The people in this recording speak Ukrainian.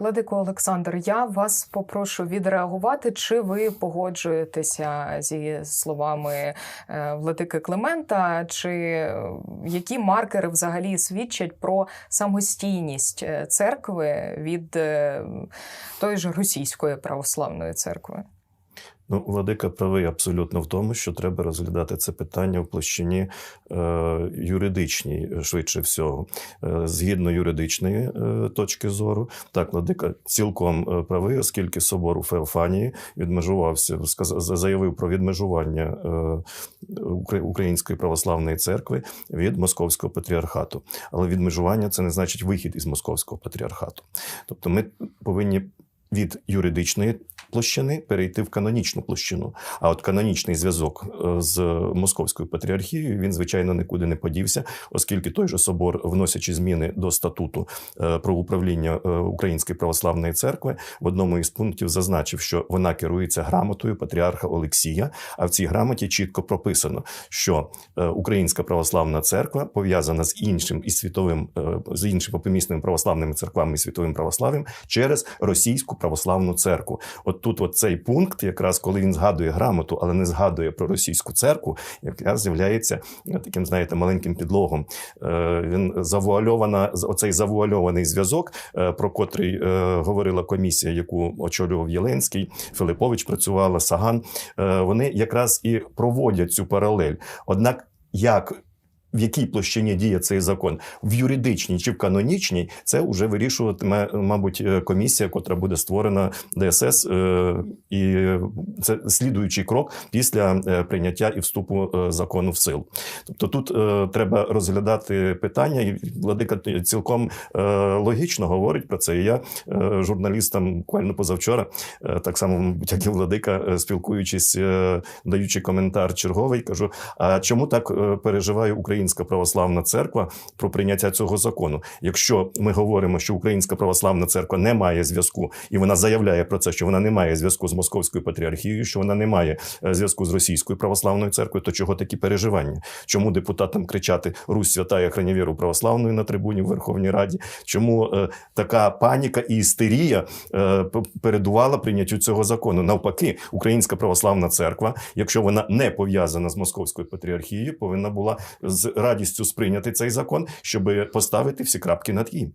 Владико Олександр, я вас попрошу відреагувати, чи ви погоджуєтеся зі словами е, владики Климента, чи е, які маркери взагалі свідчать про самостійність е, церкви від тої ж російської православної церкви? Ну, Владика правий абсолютно в тому, що треба розглядати це питання в площині е, юридичній, швидше всього, е, згідно юридичної е, точки зору. Так, Владика цілком е, правий, оскільки собор у Феофанії відмежувався, сказ- заявив про відмежування е, Української православної церкви від Московського патріархату. Але відмежування це не значить вихід із Московського патріархату. Тобто ми повинні від юридичної площини перейти в канонічну площину. А от канонічний зв'язок е, з московською патріархією він звичайно нікуди не подівся, оскільки той же собор, вносячи зміни до статуту е, про управління е, Української православної церкви, в одному із пунктів зазначив, що вона керується грамотою патріарха Олексія. А в цій грамоті чітко прописано, що Українська православна церква пов'язана з іншим і світовим з іншими помісними православними церквами і світовим православ'ям через російську православну церкву. От тут от цей пункт, якраз коли він згадує грамоту, але не згадує про російську церкву, якраз з'являється таким, знаєте, маленьким підлогом. Е, Він завуальована оцей завуальований зв'язок, е, про котрий е, говорила комісія, яку очолював Єленський, Филипович працювала, Саган. Вони якраз і проводять цю паралель. Однак, як в якій площині діє цей закон в юридичній чи в канонічній, це вже вирішуватиме, мабуть, е, комісія, котра буде створена ДСС, е, і це слідуючий крок після е, прийняття і вступу закону в силу. Тобто тут треба розглядати питання, і владика цілком логічно говорить про це. Я журналістам буквально позавчора, так само як і владика, спілкуючись, даючи коментар черговий, кажу: а чому так переживає Українська православна церква про прийняття цього закону? Якщо ми говоримо, що Українська православна церква не має зв'язку, і вона заявляє про це, що вона не має зв'язку з московською патріархією, що вона не має е, зв'язку з російською православною церквою, то чого такі переживання? Чому депутатам кричати Русь свята і хранівіру православною на трибуні в Верховній Раді? Чому е, така паніка і істерія е, передувала прийняттю цього закону? Навпаки, Українська православна церква, якщо вона не пов'язана з московською патріархією, повинна була з радістю сприйняти цей закон, щоб поставити всі крапки над і.